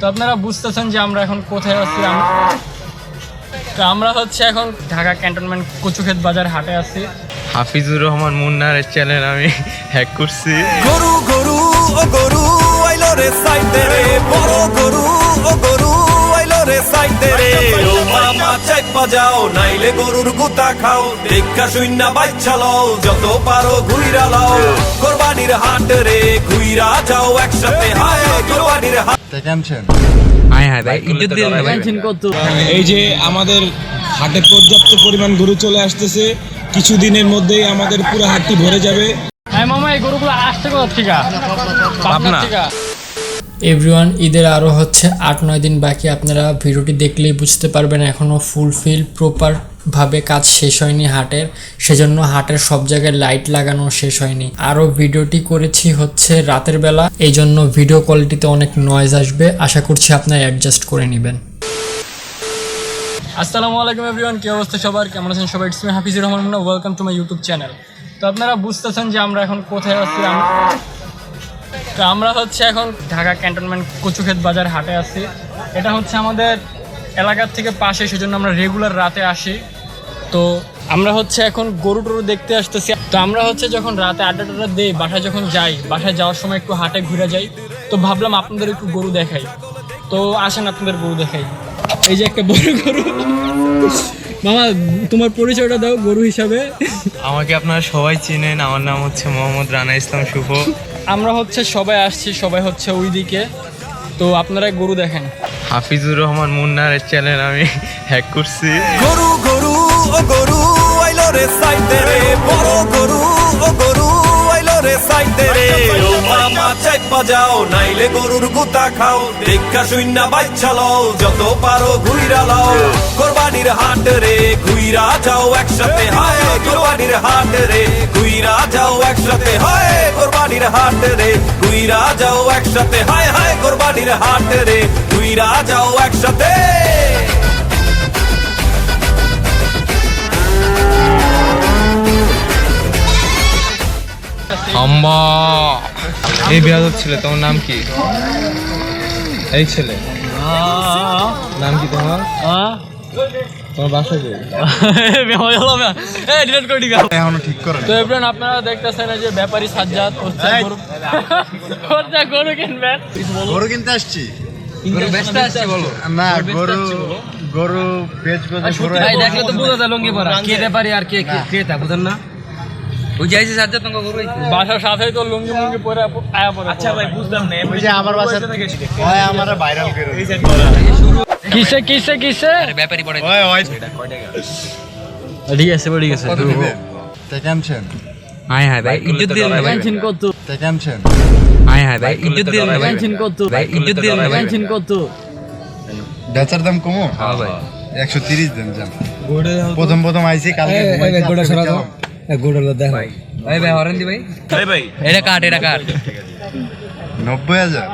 তো আপনারা বুঝতেছেন যে আমরা এখন কোথায় আছি? তো আমরা হচ্ছে এখন ঢাকা ক্যান্টনমেন্ট কচুক্ষেত বাজার হাটে আছি। হাফিজুর রহমান মুন্নারের চ্যানেল আমি হ্যাক করছি। গরু গরু ও গরু আইলো রে সাইতে রে। বড় গরু ও গরু আইলো রে সাইতে রে। ও মামা নাইলে গরুর গুতা খাও। দেখা শূন্য বাচ্চা লও যত পারো ঘুইরা লাও। কোরবানির হাট রে ঘুইরা যাও একসাথে। হায় কোরবানির হাট এই যে আমাদের হাটে পর্যাপ্ত পরিমাণ গরু চলে আসতেছে কিছুদিনের মধ্যেই আমাদের পুরো হাটটি ভরে যাবে। হ্যাঁ মামা এই গরুগুলো আসছে এভরিওয়ান ঈদের আরও হচ্ছে আট নয় দিন বাকি। আপনারা ভিডিওটি দেখলেই বুঝতে পারবেন এখনও ফুলফিল প্রপার ভাবে কাজ শেষ হয়নি হাটের, সেজন্য হাটের সব জায়গায় লাইট লাগানো শেষ হয়নি। আরও ভিডিওটি করেছি হচ্ছে রাতের বেলা এই জন্য ভিডিও কোয়ালিটিতে অনেক নয়েজ আসবে। আশা করছি আপনারা অ্যাডজাস্ট করে নেবেন। আসসালামু আলাইকুম এভরিওয়ান কি অবস্থা সবার? কেমন আছেন সবাই? It's me Hafizur Rahman Munna welcome to my YouTube channel তো আপনারা বুঝতেছেন যে আমরা এখন কোথায় আছি? তো আমরা হচ্ছে এখন ঢাকা ক্যান্টনমেন্ট কচুক্ষেত বাজার হাটে আছি। এটা হচ্ছে আমাদের এলাকার থেকে পাশে সেজন্য আমরা রেগুলার রাতে আসি। তো আমরা হচ্ছে এখন গরু টরু দেখতে আসতেছি। তো আমরা হচ্ছে যখন রাতে আড্ডা টাড্ডা দিই বাসায় যখন যাই বাসায় যাওয়ার সময় একটু হাটে ঘুরে যাই। তো ভাবলাম আপনাদের একটু গরু দেখাই। তো আসেন আপনাদের গরু দেখাই। এই যে একটা বড় গরু। মামা তোমার পরিচয়টা দাও গরু হিসাবে। আমাকে আপনারা সবাই চিনেন। আমার নাম হচ্ছে মোহাম্মদ রানা ইসলাম শুভ। আমরা হচ্ছে সবাই আসছি সবাই হচ্ছে ওইদিকে। তো আপনারা গরু দেখেন। হাফিজুর রহমান মুন্নার চ্যানেল আমি হ্যাক করছি। গরু গরু, ও গরু, আইলো রে সাইতে রে। বড় গরু, ও গরু আইলো রে সাইতে রে ও মামা চেক বাজাও নাইলে গরুর গুতা খাও। দেখা শূন্য বাচ্চা লও যত পারো ঘুইরা লাও। কোরবানির হাট রে ঘুইরা যাও একসাথে। হায় কোরবানির হাট রে ঘুইরা যাও একসাথে। হায় কোরবানির হাট রে ঘুইরা যাও একসাথে। হায় হায় কোরবানির হাট রে ঘুইরা যাও একসাথে। আম্বা এই বিয়াদব ছিল তোমার নাম কি? এই ছেলে। নাম কি তোমার? তোমার বাসা কই? এখনও ঠিক করে তো এবার আপনারা দেখতেছেন যে ব্যাপারী সাজ্জাদ হচ্ছে গরু কিনবেন। গরু কিনতে আসছি। গরু বেচতে আসছি বলো। না গরু গরু বেচবো যে গরু ভাই দেখলে তো বোঝা যায় লঙ্গি পরা। কে ব্যাপারী আর কে কে ক্রেতা বুঝেন না? যাইছে সাজ্জা তোমাকে গরু বাসার সাথেই তো লুঙ্গি মুঙ্গি পরে আয়া পরে আচ্ছা ভাই বুঝলাম না ওই যে আমার বাসা হয় আমার ভাইরাল করে দিছে। কিসে কিসে কিসে? ব্যাপারী পড়ে ওই ওই। ঠিক আছে ঠিক আছে কত তে কেমছেন হাই হাই ভাই ইজ্জত দিলেন না ভাই। কত? তে কেমছেন হাই হাই ভাই ইজ্জত দিলেন না ভাই। কত? ভাই ইজ্জত দিলেন না ভাই। কত? বেচার দাম কমো? হ্যাঁ ভাই। একশো তিরিশ দেন যান। প্রথম প্রথম আইছি কালকে ঘুমাইছি, আজকে গেলাম। ভাই ভাই হরেন দি ভাই। ভাই ভাই। এটা কাট এটা কাট। নব্বই হাজার?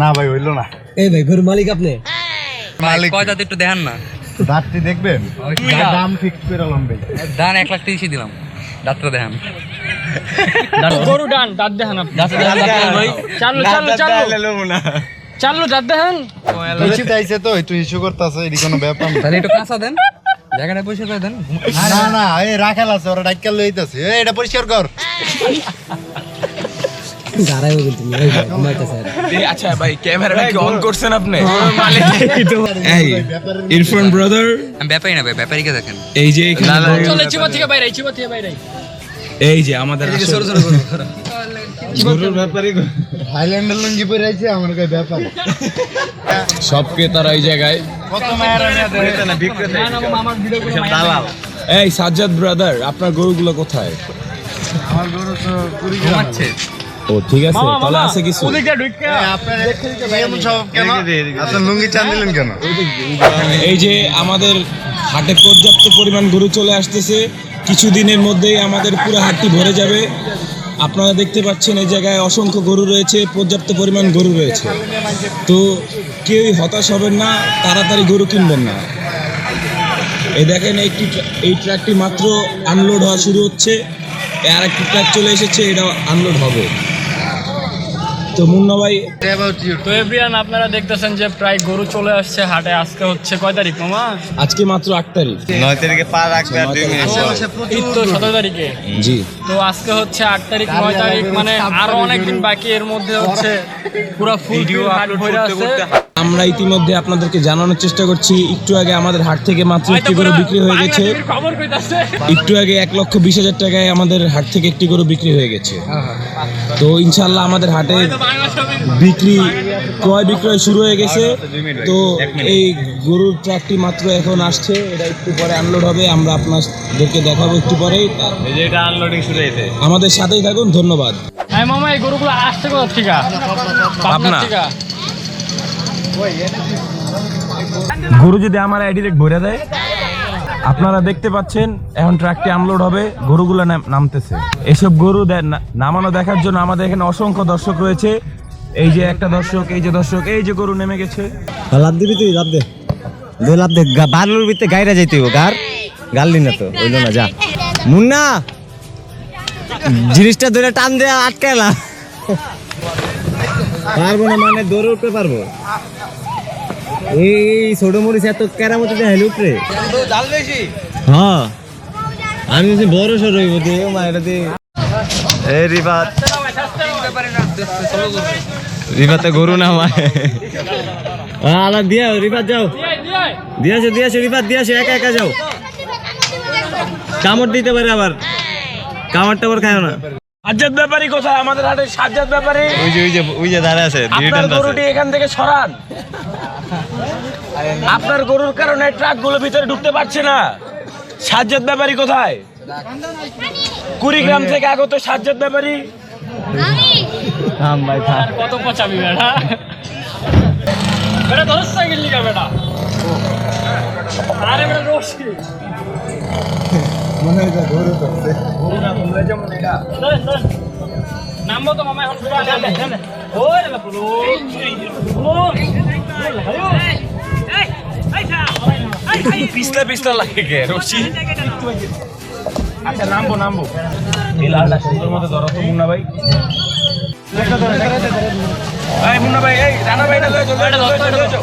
না ভাই হইল না। এই ভাই গরু মালিক আপনি? মালিক। কয় দাঁত একটু দেখান না। দাঁতটি দেখবেন? দাম ফিক্স করে লম্বে দান এক লাখ তিরিশই দিলাম। দাঁতটা দেখান। গরু ডান দাঁত দেখান আপনি। দাঁতটা দেখান ভাই চালু চালু চালু। চালু দাঁত দেখান। তো একটু ইস্যু করতেছে এটি কোনো ব্যাপার না। তাহলে একটু কাঁচা দেন। জায়গাটা পয়সা করে দেন। না না এই রাখাল আছে ওরা ডাক্তার লইতাছে এই এটা পরিষ্কার কর। ইরফান ব্রাদার আমি ব্যাপারই না ভাই ব্যাপারীকে দেখেন। এই যে এখানে চলে চিবা থেকে বাইরে চিবা থেকে বাইরে এই যে আমাদের আসল- গরুর ব্যাপারে থাইল্যান্ডের লুঙ্গি পরে আইছে আমার কাছে ব্যাপার। সব ক্রেতারা এই জায়গায় এই সাজ্জাদ ব্রাদার আপনার গরুগুলো কোথায়? আমার গরু তো কুড়ি ঘুমাচ্ছে। ও ঠিক আছে তাহলে আছে কিছু। ওদিকে ঢুকে। আপনার এমন সব কেন? আপনার লুঙ্গি চান দিলেন কেন? এই যে আমাদের হাটে পর্যাপ্ত পরিমাণ গরু চলে আসতেছে কিছুদিনের মধ্যেই আমাদের পুরো হাটটি ভরে যাবে। আপনারা দেখতে পাচ্ছেন এই জায়গায় অসংখ্য গরু রয়েছে, পর্যাপ্ত পরিমাণ গরু রয়েছে। তো কেউই হতাশ হবেন না, তাড়াতাড়ি গরু কিনবেন না। এই দেখেন এই এই ট্রাকটি মাত্র আনলোড হওয়া শুরু হচ্ছে। আর একটি ট্র্যাক চলে এসেছে এটা আনলোড হবে। তো মুন্না ভাই তো এভরিয়ান আপনারা দেখতেছেন যে প্রায় গরু চলে আসছে হাটে। আজকে হচ্ছে কয় তারিখ মামা? আজকে মাত্র আট তারিখ। নয় তারিখে পা রাখবে আর দুই মিনিট ঈদ তো সতেরো তারিখে। জি। তো আজকে হচ্ছে আট তারিখ নয় তারিখ মানে আরও অনেকদিন বাকি এর মধ্যে হচ্ছে পুরো ফুল ভিডিও আপলোড হয়ে আছে আমরা ইতিমধ্যে আপনাদেরকে জানানোর চেষ্টা করছি। একটু আগে আমাদের হাট থেকে মাত্র একটি গরু বিক্রি হয়ে গেছে। একটু আগে এক লক্ষ বিশ হাজার টাকায় আমাদের হাট থেকে একটি গরু বিক্রি হয়ে গেছে। তো ইনশাল্লাহ আমাদের হাটে বিক্রি ক্রয় বিক্রয় শুরু হয়ে গেছে। তো এই গরুর ট্রাকটি মাত্র এখন আসছে। এটা একটু পরে আনলোড হবে। আমরা আপনাদেরকে দেখাবো একটু পরেই। এটা আনলোডিং শুরু হয়েছে। আমাদের সাথেই থাকুন। ধন্যবাদ। হ্যাঁ মামা এই গরুগুলো আসছে কোথা থেকে? পাবনা। পাবনা। থেকে। গরু যদি আমার ডিরেক্ট ভরে দেয়, আপনারা দেখতে পাচ্ছেন, এখন ট্রাকটি আমলোড হবে, গরুগুলো নামতেছে। এসব গরু নামানো দেখার জন্য আমাদের এখানে অসংখ্য দর্শক রয়েছে। এই যে একটা দর্শক, এই যে দর্শক, এই যে গরু নেমে গেছে। দে। দে গাইরা যাইতে গার। গাললি না তো, হইল না, যা। মুন্না, জিনিসটা ধরে টান দে, আটকাইলা। পারব না মানে দৌড়ে উঠতে পারব? এই ছোট মরিচ এত কেরামতি দিয়ে হেলে উঠরে হ্যাঁ। আমি বলছি বড় সর হইব দে মা এটা দে। এই রিবাত রিবাতে গরু না আলা দিয়া যাও। দিয়াছে দিয়াছে একা একা যাও। কামড় দিতে পারে আবার। কামড় টামড় খায় না। সাজ্জাদ ব্যাপারী কোথায়? আমাদের হাটে সাজ্জাদ ব্যাপারী। ওই যে ওই যে ওই যে দাঁড়া আছে আপনার গরুটি এখান থেকে সরান। আপনার গরুর কারণে ট্রাকগুলো ভিতরে ঢুকতে পারছে না। সাজ্জাদ ব্যাপারী কোথায়? কুড়িগ্রাম থেকে আগত সাজ্জাদ ব্যাপারী। কত পচাবি বেটা? বেটা দশ সাইকেল লিখা বেটা। আরে বেটা রোশি চলেন, চলেন। নামবো তো মামা এখন পুরো আগে আগে। ওই রে বাপুরো। পিছলা পিছলা লাগে গে রশি আচ্ছা নামবো নামবো এই লালটা সুন্দর মতো ধরো তো মুন্না ভাই এই মুন্না ভাই এই রানা ভাই না লয়ে যাও লয়ে যাও, লয়ে যাও,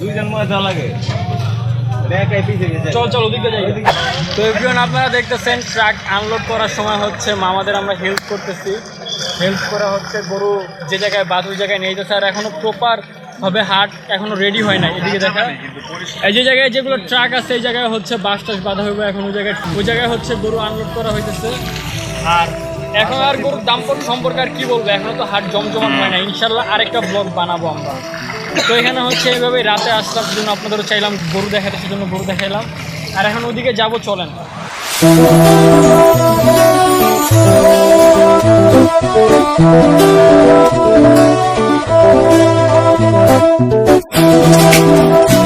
দুইজন মনে দেওয়া লাগে। একাই চল চল ওদিকে যাই। তো এভরিওয়ান আপনারা দেখতেছেন ট্রাক আনলোড করার সময় হচ্ছে মামাদের আমরা হেল্প করতেছি। হেল্প করা হচ্ছে গরু যে জায়গায় বাদ ওই জায়গায় নিয়ে যেতেছে আর এখনও প্রপার ভাবে হাট এখনও রেডি হয় না এদিকে দেখা। এই যে জায়গায় যেগুলো ট্রাক আছে এই জায়গায় হচ্ছে বাস টাস বাঁধা হইবে। এখন ওই জায়গায় ওই জায়গায় হচ্ছে গরু আনলোড করা হইতেছে। আর এখন আর গরুর দাম্পত্য সম্পর্কে আর কি বলব? এখনও তো হাট জমজমাট হয় না ইনশাল্লাহ আরেকটা ব্লগ বানাবো আমরা। তো এখানে হচ্ছে এইভাবে রাতে আসলাম জন্য আপনাদেরও চাইলাম গরু দেখাতে, সেজন্য গরু দেখাইলাম। আর এখন ওদিকে যাব, চলেন। তো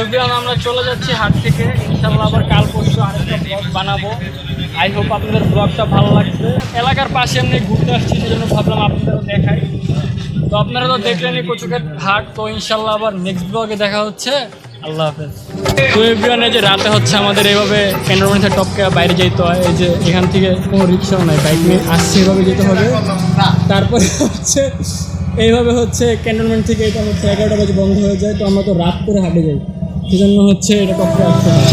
everyone, আমরা চলে যাচ্ছি হাট থেকে। ইনশাল্লাহ আবার কাল পরশু আরেকটা ব্লগ বানাবো। আই হোপ আপনাদের ব্লগটা ভালো লাগছে। এলাকার পাশে এমনি ঘুরতে আসছি সেজন্য ভাবলাম আপনাদেরও দেখাই। তো আপনারা তো দেখলেনই কচুকের হাট তো ইনশাল্লাহ আবার নেক্সট ব্লগে দেখা হচ্ছে। আল্লাহ হাফেজ। তো যে রাতে হচ্ছে আমাদের এইভাবে ক্যান্টনমেন্ট থেকে টপকে বাইরে যেতে হয়, এই যে এখান থেকে কোনো রিক্সাও নাই বাইক নিয়ে আসছে এভাবে যেতে হবে। তারপরে হচ্ছে, এইভাবে হচ্ছে ক্যান্টনমেন্ট থেকে এটা হচ্ছে এগারোটা বাজে বন্ধ হয়ে যায়, তো আমরা তো রাত করে হাঁটে যাই। সেজন্য হচ্ছে এটা টপকে আসতে হয়।